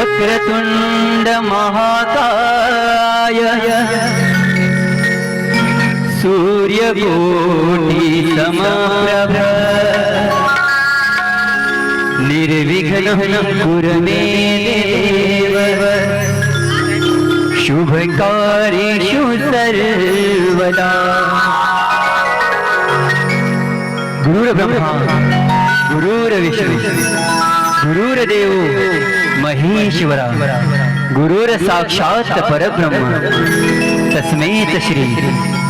वक्रतुण्ड महाकाय। सूर्यकोटि समप्रभ निर्विघ्नं कुरु देव। शुभकारिषु सर्वदा गुरुर्ब्रह्मा गुरुर्विष्णू गुरुर्देव। महेश्वरा गुरुर साक्षात परब्रह्म. तस्मै श्री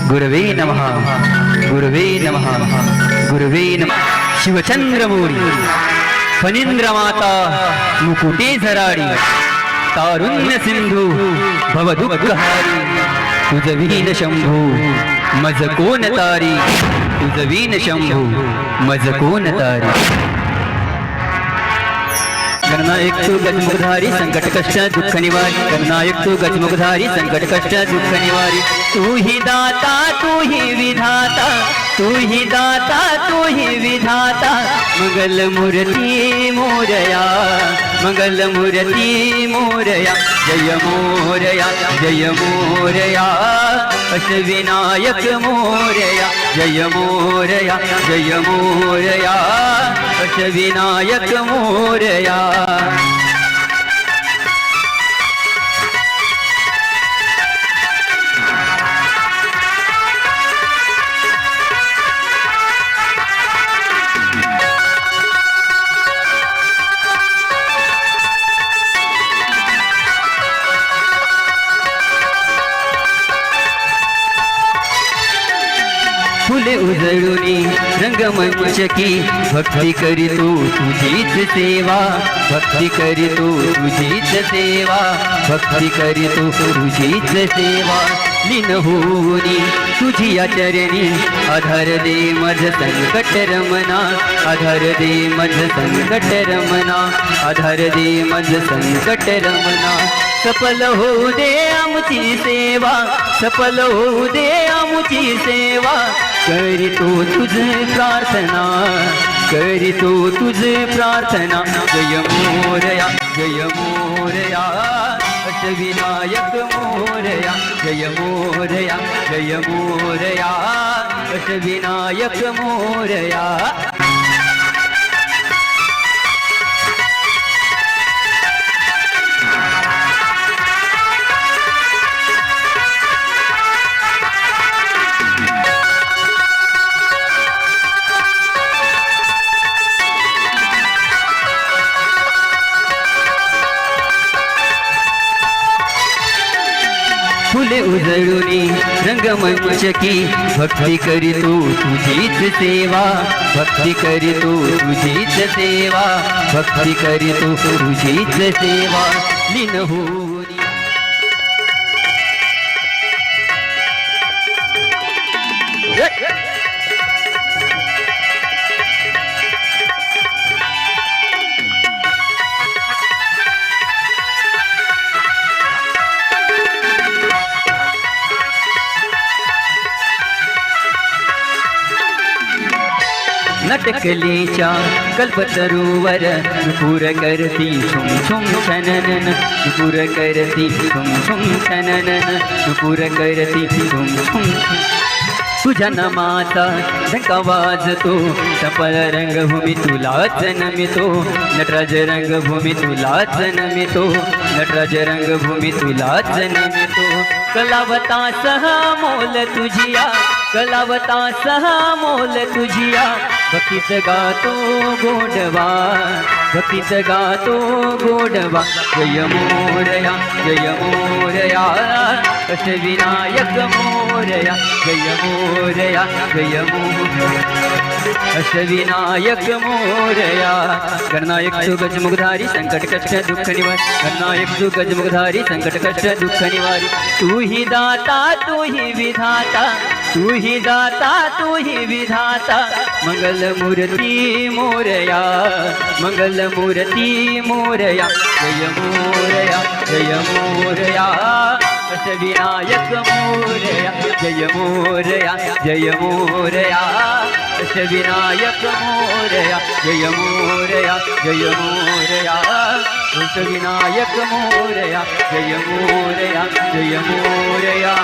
गुरवे नमः. गुरवे नमः. गुरवे नमः. शिवचंद्रमौली फणींद्रमाता मुकुटे झराडी. तारुण्य सिंधू. भवदुःखहारी तुझ वीन शंभू. मज कोण तारी. तुझ वीन शंभू. मज कोण तारी. गणनायक तू गजमुखधारी संकट कष्ट दुःख निवारी गणनायक तू गजमुखधारी संकट कष्ट दुख निवारी तू ही दाता, तू ही विधाता, तू ही दाता, तू ही विधाता। मंगल मूर्ती मोरया, मंगल मूर्ती मोरया। जय मोरया जय मोरया। अष्टविनायक मोरया, जय मोरया जय मोरया। अष्टविनायक मोरया। फुले उजळुनी रंगमंचकी. भक्ती करीतो तुझीच सेवा. भक्ती करीतो तुझीच सेवा. भक्ती करीतो तुझीच सेवा. लीन होऊनी तुझी या चरणी. आधार दे मज संकट रमना आधार दे मज संकट रमना आधार दे मज संकट रमना सफल होऊ दे आमची सेवा. सफल होऊ दे आमची सेवा. करीतो तुझे प्रार्थना, करी तो तुझे प्रार्थना। जय मोरया जय मोरया, अष्टविनायक मोरया। जय मोरया जय मोरया, अष्टविनायक मोरया। फुले उजळुनी रंगमंचकी भक्ती करीतो तुझीच सेवा, भक्ती करीतो तुझीच सेवा, भक्ती करीतो तुझीच सेवा, लीन होऊनी नटकलेच्या कल्पतरुवर नुपुर करती सुम सुम सननन नुपुर करती सुम सुम सननन नुपुर करती सुम सुम तुझ्या नामाचा झंका वाजतो सफल रंगभूमी तुलाच नमितो नटराज रंगभूमी तुलाच नमितो नटराज रंगभूमी तुलाच नमितो कलावता सहा मोल तुझिया कलावता सहा मोल तुझिया भक्तीत गातो गोडवा भक्तीत गातो गोडवा जय मोरया जय मोरया अष्टविनायक मोरया जय मोरया जय मोरया अष्टविनायक मोरया गणनायक तू गजमुखधारी संकट कष्ट दुःख निवारी गणनायक तू गजमुखधारी संकट कष्ट दुख निवारी तू ही दाता तू ही विधाता तू ही दाता तू ही विधाता मंगल मूर्ती मोरया मंगल मूर्ती मोरया, जय मोरया जय मोरया विनायक मोरया, जय मोरया जय मोरया विनायक मोरया, जय मोरया जय मोरया विनायक मोरया, जय मोरया जय मोरया।